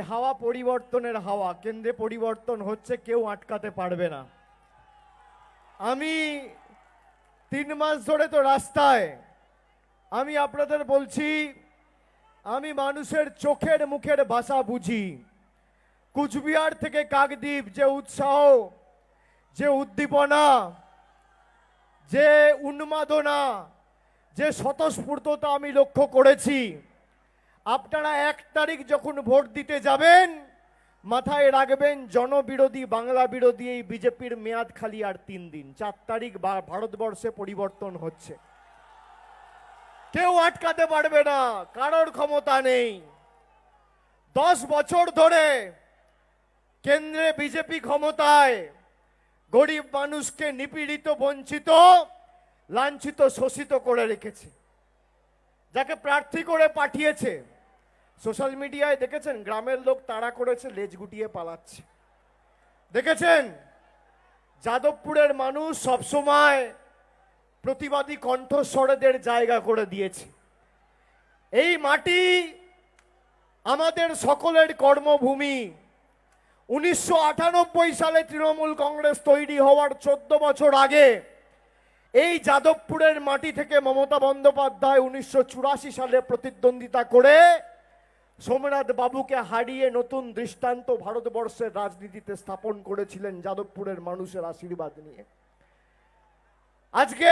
এ হাওয়া পরিবর্তনের হাওয়া, কেন্দ্রে পরিবর্তন হচ্ছে, কেউ আটকাতে পারবে না। আমি তিন মাস ধরে তো রাস্তায়, আমি আপনাদের বলছি, আমি মানুষের চোখের মুখের ভাষা বুঝি। কুচবিহার থেকে কাকদ্বীপ, যে উৎসাহ, যে উদ্দীপনা, যে উন্মাদনা, যে স্বতঃস্ফূর্ততা আমি লক্ষ্য করেছি আপনারা এক তারিখ যখন ভোট দিতে যাবেন, মাথায় রাখবেন জনবিরোধী, বাংলা বিরোধী এই বিজেপির মেয়াদ খালি আর তিন দিন। চার তারিখ ভারতবর্ষে পরিবর্তন হচ্ছে। কেউ আটকাতে পারবে না, কারোর ক্ষমতা নেই। দশ বছর ধরে কেন্দ্রে বিজেপি ক্ষমতায় গরিব মানুষকে নিপীড়িত, বঞ্চিত, লাঞ্ছিত, শোষিত করে রেখেছে। যাকে প্রার্থী করে পাঠিয়েছে সোশ্যাল মিডিয়ায় দেখেছেন? গ্রামের লোক তাড়া করেছে, লেজ গুটিয়ে পালাচ্ছে। দেখেছেন? যাদবপুরের মানুষ সবসময় প্রতিবাদী কণ্ঠস্বরেদের জায়গা করে দিয়েছে। এই মাটি আমাদের সকলের কর্মভূমি। উনিশশো আটানব্বই সালে তৃণমূল কংগ্রেস তৈরি হওয়ার চোদ্দ বছর আগে এই যাদবপুরের মাটি থেকে মমতা বন্দ্যোপাধ্যায় উনিশশো চুরাশি সালে প্রতিদ্বন্দ্বিতা করে সোমনাথ বাবুকে হারিয়ে নতুন দৃষ্টান্ত ভারতবর্ষের রাজনীতিতে স্থাপন করেছিলেন যাদবপুরের মানুষের আশীর্বাদ নিয়ে। আজকে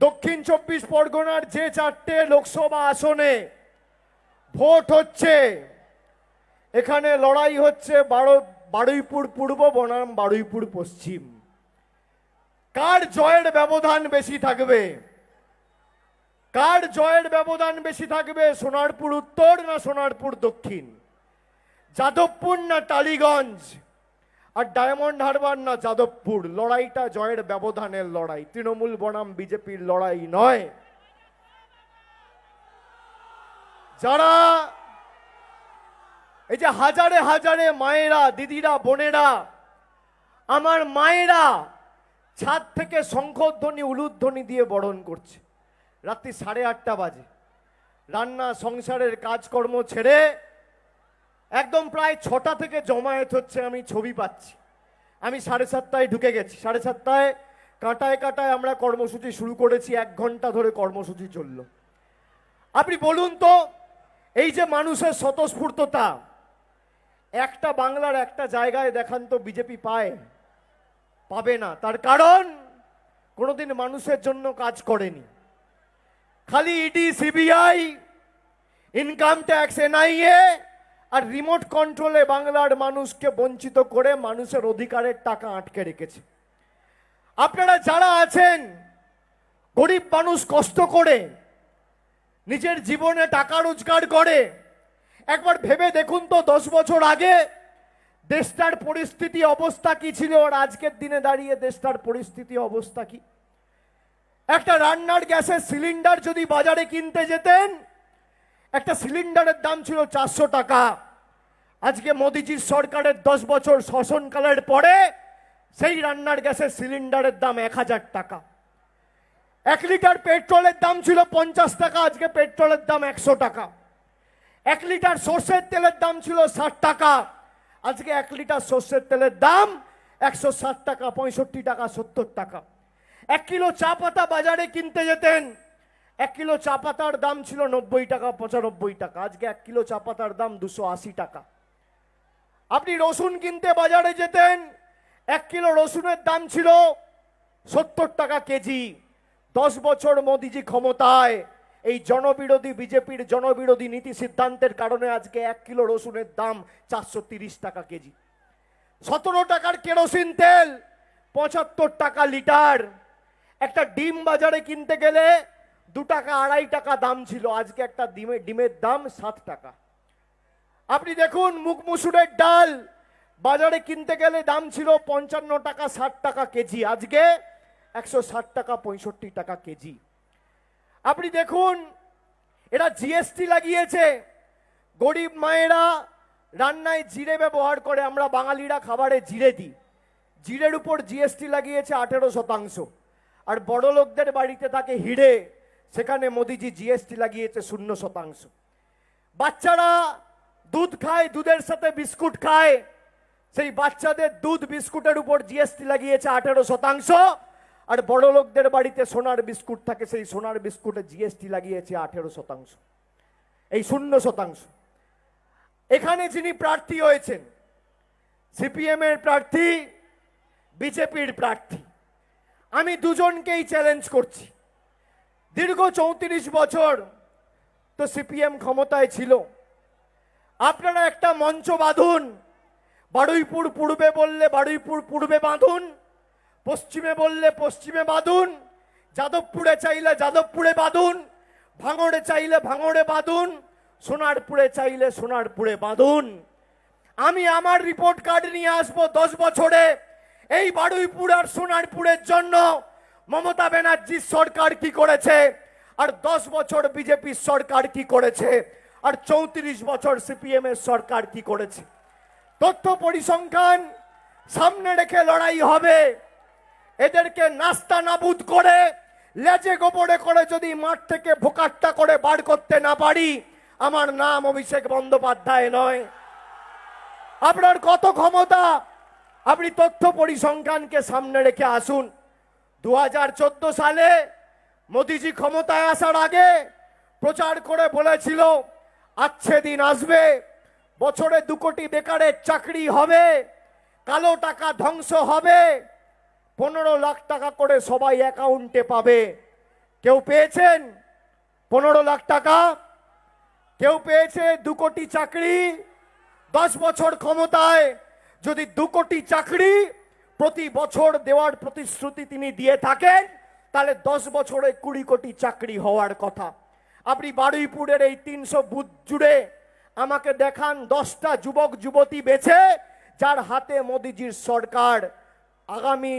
দক্ষিণ চব্বিশ পরগনার যে চারটে লোকসভা আসনে ভোট হচ্ছে, এখানে লড়াই হচ্ছে বারো, বারুইপুর পূর্ব, বনাম বারুইপুর পশ্চিম। কার জয়ের ব্যবধান বেশি থাকবে? কার জয়ের ব্যবধান বেশি থাকবে, সোনারপুর উত্তর না সোনারপুর দক্ষিণ? যাদবপুর না টালিগঞ্জ? আর ডায়মন্ড হারবার না যাদবপুর? লড়াইটা জয়ের ব্যবধানের লড়াই। তৃণমূল বনাম বিজেপির লড়াই নয়। যারা এই যে হাজারে হাজারে মায়েরা, দিদিরা, বোনেরা, আমার মায়েরা ছাদ থেকে শঙ্খধ্বনি, উলুধ্বনি দিয়ে বরণ করছে। রাত্রি সাড়ে আটটা বাজে। রান্না, সংসারের কাজকর্ম ছেড়ে একদম প্রায় ছটা থেকে জমায়েত হচ্ছে আমি ছবি পাচ্ছি। আমি সাড়ে সাতটায় ঢুকে গেছি। সাড়ে সাতটায় কাঁটায় কাঁটায় আমরা কর্মসূচি শুরু করেছি, এক ঘণ্টা ধরে কর্মসূচি চলল। আপনি বলুন তো, এই যে মানুষের স্বতঃস্ফূর্ততা, একটা বাংলার একটা জায়গায় দেখান তো বিজেপি পায়, পাবে না। তার কারণ, কোনোদিন মানুষের জন্য কাজ করেনি। খালি ED CBI income tax NIA আর রিমোট কন্ট্রোলে বাংলার মানুষকে বঞ্চিত করে মানুষের অধিকারের টাকা আটকে রেখেছে। আপনারা যারা আছেন, গরিব মানুষ কষ্ট করে নিজের জীবনে টাকা রোজগার করে, একবার ভেবে দেখুন তো দশ বছর আগে দেশটার পরিস্থিতি অবস্থা কি ছিল আর আজকের দিনে দাঁড়িয়ে দেশটার পরিস্থিতি অবস্থা কি? একটা রান্নার গ্যাসের সিলিন্ডার যদি বাজারে কিনতে যেতেন, একটা সিলিন্ডারের দাম ছিল চারশো টাকা। আজকে মোদিজির সরকারের দশ বছর শাসনকালের পরে সেই রান্নার গ্যাসের সিলিন্ডারের দাম এক হাজার টাকা। এক লিটার পেট্রোলের দাম ছিল পঞ্চাশ টাকা, আজকে পেট্রোলের দাম একশো টাকা। এক লিটার সর্ষের তেলের দাম ছিল ষাট টাকা, আজকে এক লিটার সর্ষের তেলের দাম একশো ষাট টাকা, পঁয়ষট্টি টাকা, সত্তর টাকা। এক কিলো চা পাতা বাজারে কিনতে যেতেন। এক কিলো চা পাতার দাম ছিল নব্বই টাকা, পঁচানব্বই টাকা। আজকে এক কিলো চা পাতার দাম দুশো আশি টাকা। আপনি রসুন কিনতে বাজারে যেতেন। এক কিলো রসুনের দাম ছিল সত্তর টাকা কেজি। দশ বছর মোদিজি ক্ষমতায়। এই জনবিরোধী বিজেপির জনবিরোধী নীতি সিদ্ধান্তের কারণে আজকে এক কিলো রসুনের দাম চারশো তিরিশ টাকা কেজি। সতেরো টাকার কেরোসিন তেল, পঁচাত্তর টাকা লিটার। একটা ডিম বাজারে কিনতে গেলে দু টাকা, আড়াই টাকা দাম ছিল। আজকে একটা ডিমের ডিমের দাম সাত টাকা। আপনি দেখুন, মুখ মুসুরের ডাল বাজারে কিনতে গেলে দাম ছিল পঞ্চান্ন টাকা, ষাট টাকা কেজি। আজকে একশো ষাট টাকা, পঁয়ষট্টি টাকা কেজি। আপনি দেখুন, এরা জিএসটি লাগিয়েছে। গরিব মায়েরা রান্নায় জিরে ব্যবহার করে, আমরা বাঙালিরা খাবারে জিরে দিই। জিরের উপর জিএসটি লাগিয়েছে আঠেরো শতাংশ। আর বড় লোকদের বাড়িতে থাকে হিড়ে। সেখানে মোদিজি জিএসটি লাগিয়েছে শূন্য শতাংশ। বাচ্চারা দুধ খায়, দুধের সাথে বিস্কুট খায়। সেই বাচ্চাদের দুধ বিস্কুটের উপর জিএসটি লাগিয়েছে আঠেরো শতাংশ। আর বড় লোকদের বাড়িতে সোনার বিস্কুট থাকে, সেই সোনার বিস্কুটে জিএসটি লাগিয়েছে আঠেরো শতাংশ। এই শূন্য শতাংশ। এখানে যিনি প্রার্থী হয়েছেন সিপিএম এর প্রার্থী, বিজেপির প্রার্থী আমি দুজনকেই চ্যালেঞ্জ করছি। দীর্ঘ চৌত্রিশ বছর তো সিপিএম ক্ষমতায় ছিল। আপনারা একটা মঞ্চ বাঁধুন, বারুইপুর পূর্বে বললে বারুইপুর পূর্বে বাঁধুন, পশ্চিমে বললে পশ্চিমে বাঁধুন, যাদবপুরে চাইলে যাদবপুরে বাঁধুন, ভাঙড়ে চাইলে ভাঙড়ে বাঁধুন, সোনারপুরে চাইলে সোনারপুরে বাঁধুন। আমি আমার রিপোর্ট কার্ড নিয়ে আসব দশ বছরে। এই বারুইপুর আর সোনারপুরের জন্য মমতা ব্যানার্জির সরকার কি করেছে? আর দশ বছর বিজেপির সরকার কি করেছে? আর চৌত্রিশ বছর সিপিএম এর সরকার কি করেছে? তথ্য পরিসংখ্যান সামনে রেখে লড়াই হবে। এদেরকে নাস্তা নাবুদ করে, লেজে গোবরে করে যদি মাঠ থেকে ভোকাট্টা করে বার করতে না পারি, আমার নাম অভিষেক বন্দ্যোপাধ্যায় নয়। আপনার কত ক্ষমতা? আপনি তথ্য পরিসংখ্যানকে সামনে রেখে আসুন। দু হাজার চোদ্দ সালে মোদিজি ক্ষমতায় আসার আগে প্রচার করে বলেছিল আচ্ছে দিন আসবে, বছরে দু কোটি বেকারের চাকরি হবে, কালো টাকা ধ্বংস হবে, পনেরো লাখ টাকা করে সবাই অ্যাকাউন্টে পাবে। কেউ পেয়েছেন পনেরো লাখ টাকা? কেউ পেয়েছে দু কোটি চাকরি? দশ বছর ক্ষমতায় যদি দু কোটি চাকরি প্রতি বছর দেওয়ার প্রতিশ্রুতি তিনি দিয়ে থাকেন, তাহলে দশ বছরে কুড়ি কোটি চাকরি হওয়ার কথা। আপনি বারুইপুরের এই তিনশো বুথ জুড়ে আমাকে দেখান, দশটা যুবক, যুবতী বেছে, যার হাতে মোদিজির সরকার। আগামী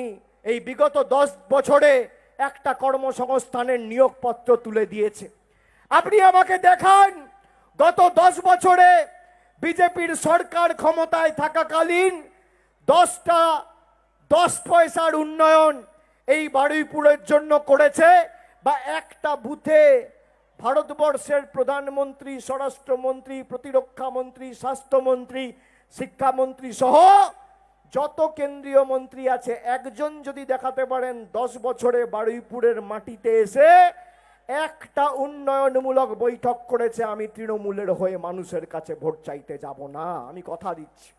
এই বিগত দশ বছরে একটা কর্মসংস্থানের নিয়োগপত্র তুলে দিয়েছে। আপনি আমাকে দেখান, গত দশ বছরে বিজেপির সরকার ক্ষমতায় থাকাকালীন দশটা, দশ পয়সার উন্নয়ন এই বারুইপুরের জন্য করেছে বা একটা বুথে ভারতবর্ষের প্রধানমন্ত্রী, স্বরাষ্ট্রমন্ত্রী, প্রতিরক্ষা মন্ত্রী, স্বাস্থ্যমন্ত্রী, শিক্ষামন্ত্রী সহ যত কেন্দ্রীয় মন্ত্রী আছে, একজন যদি দেখাতে পারেন দশ বছরে বারুইপুরের মাটিতে এসে একটা উন্নয়নমূলক বৈঠক করেছে, আমি তৃণমূলের হয়ে মানুষের কাছে ভোট চাইতে যাব না, আমি কথা দিচ্ছি।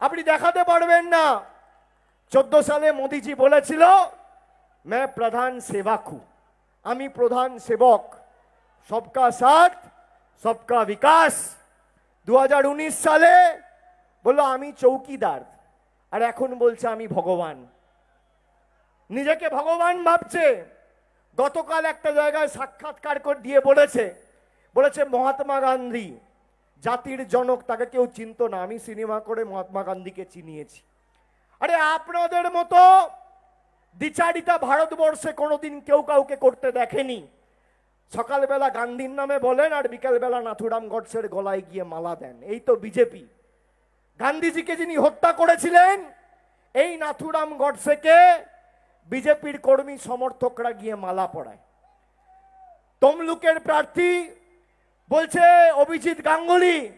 আপনি দেখাতে পারবেন না, চোদ্দ সালে মোদিজি বলেছিল, মে প্রধান সেবাকু, আমি প্রধান সেবক, সবকা সাথ, সবকা বিকাশ। দু হাজার উনিশ সালে বলল, আমি চৌকিদার, আর এখন বলছে আমি ভগবান। নিজেকে ভগবান ভাবছে গতকাল একটা জায়গায় সাক্ষাৎকার করে দিয়ে বলেছে বলেছে মহাত্মা গান্ধী, জাতির জনক, তাকে কেউ চিনতো না। আমি সিনেমা করে মহাত্মা গান্ধীকে চিনিয়েছি। আরে আপনাদের মতো দ্বিচারিতা ভারতবর্ষে কোনোদিন কেউ কাউকে করতে দেখেনি। সকালবেলা গান্ধীর নামে বলেন আর বিকালবেলা নাথুরাম গডসের গলায় গিয়ে মালা দেন। এই তো বিজেপি। গান্ধীজিকে যিনি হত্যা করেছিলেন, এই নাথুরাম গডসেকে বিজেপির কর্মী সমর্থকরা গিয়ে মালা পড়ায়। তমলুকের প্রার্থী বলছে, অভিজিৎ গাঙ্গুলি।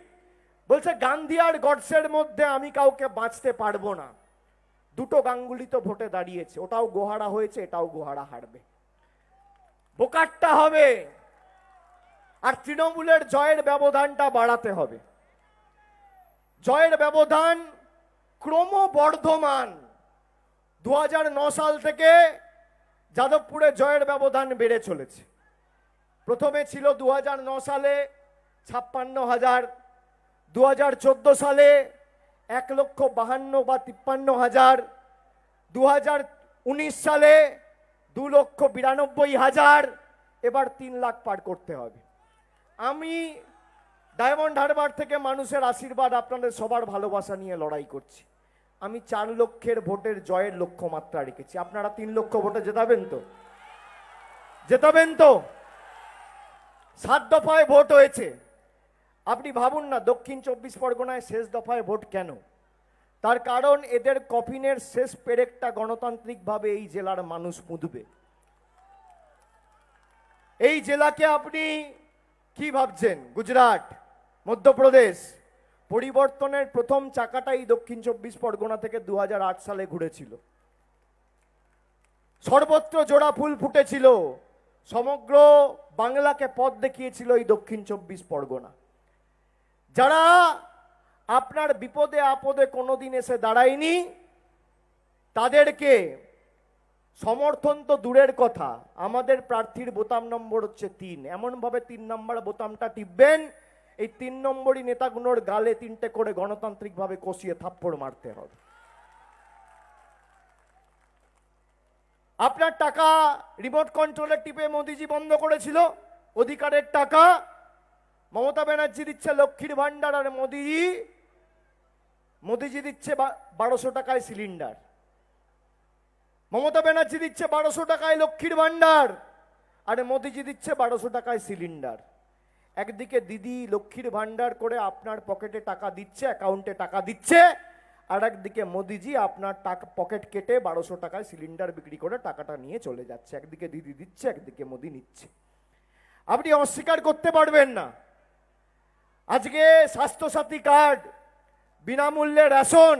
বলছে, গান্ধী আর গডসের মধ্যে আমি কাউকে বাঁচতে পারব না। দুটো গাঙ্গুলি তো ভোটে দাঁড়িয়েছে, ওটাও গোহারা হয়েছে, এটাও গোহারা হারবে। বোকাট্টা হবে। আর তৃণমূলের জয়ের ব্যবধানটা বাড়াতে হবে। জয়ের ব্যবধান ক্রমবর্ধমান। দু সাল থেকে যাদবপুরে জয়ের ব্যবধান বেড়ে চলেছে। প্রথমে ছিল দু সালে ছাপ্পান্ন হাজার, দু সালে এক লক্ষ বাহান্ন বা তিপ্পান্ন হাজার, দু সালে দু লক্ষ বিরানব্বই হাজার, এবার তিন লাখ পার করতে হবে। আমি ডায়মন্ড হারবার থেকে মানুষের আশীর্বাদ আপনাদের সবার ভালোবাসা নিয়ে লড়াই করছি। আমি চার লক্ষের ভোটের জয়ের লক্ষ্যমাত্রা রেখেছি। আপনারা তিন লক্ষ ভোটে জেতাবেন তো? জেতাবেন তো? সাত দফায় ভোট হয়েছে। আপনি ভাবুন না, দক্ষিণ চব্বিশ পরগনায় শেষ দফায় ভোট কেন? তার কারণ এদের কফিনের শেষ পেরেকটা গণতান্ত্রিকভাবে এই জেলার মানুষ পুঁদবে এই জেলাকে আপনি কি ভাবছেন? গুজরাট, মধ্যপ্রদেশ পরিবর্তনের প্রথম চাকাটাই দক্ষিণ চব্বিশ পরগনা থেকে দু হাজার আট সালে ঘুরেছিল। সর্বত্র জোড়া ফুল ফুটেছিল। সমগ্র বাংলাকে পথ দেখিয়েছিল এই দক্ষিণ চব্বিশ পরগনা। যারা আপনার বিপদে আপদে কোনোদিন এসে দাঁড়ায়নি, তাদেরকে সমর্থন তো দূরের কথা। আমাদের প্রার্থীর বোতাম নম্বর হচ্ছে তিন। এমনভাবে তিন নম্বর বোতামটা টিপবেন এই তিন নম্বরই নেতাগুলোর গালে তিনটে করে গণতান্ত্রিকভাবে কষিয়ে থাপ্পড় মারতে হবে। আপনার টাকা রিমোট কন্ট্রোলের টিপে মোদিজি বন্ধ করেছিল, অধিকারের টাকা। মমতা ব্যানার্জি দিচ্ছে লক্ষ্মীর ভান্ডার আর মোদিজি মোদিজি দিচ্ছে বারোশো টাকায় সিলিন্ডার মমতা ব্যানার্জি দিচ্ছে বারোশো টাকায় লক্ষ্মীর ভান্ডার আর মোদিজি দিচ্ছে বারোশো টাকায় সিলিন্ডার একদিকে দিদি লক্ষ্মীর ভান্ডার করে আপনার পকেটে টাকা দিচ্ছে, অ্যাকাউন্টে টাকা দিচ্ছে, আর একদিকে মোদিজি আপনার টাকা, পকেট কেটে বারোশো টাকায় সিলিন্ডার বিক্রি করে টাকাটা নিয়ে চলে যাচ্ছে। একদিকে দিদি দিচ্ছে, একদিকে মোদি নিচ্ছে। আপনি অস্বীকার করতে পারবেন না। আজকে স্বাস্থ্যসাথী কার্ড বিনামূল্যে রেশন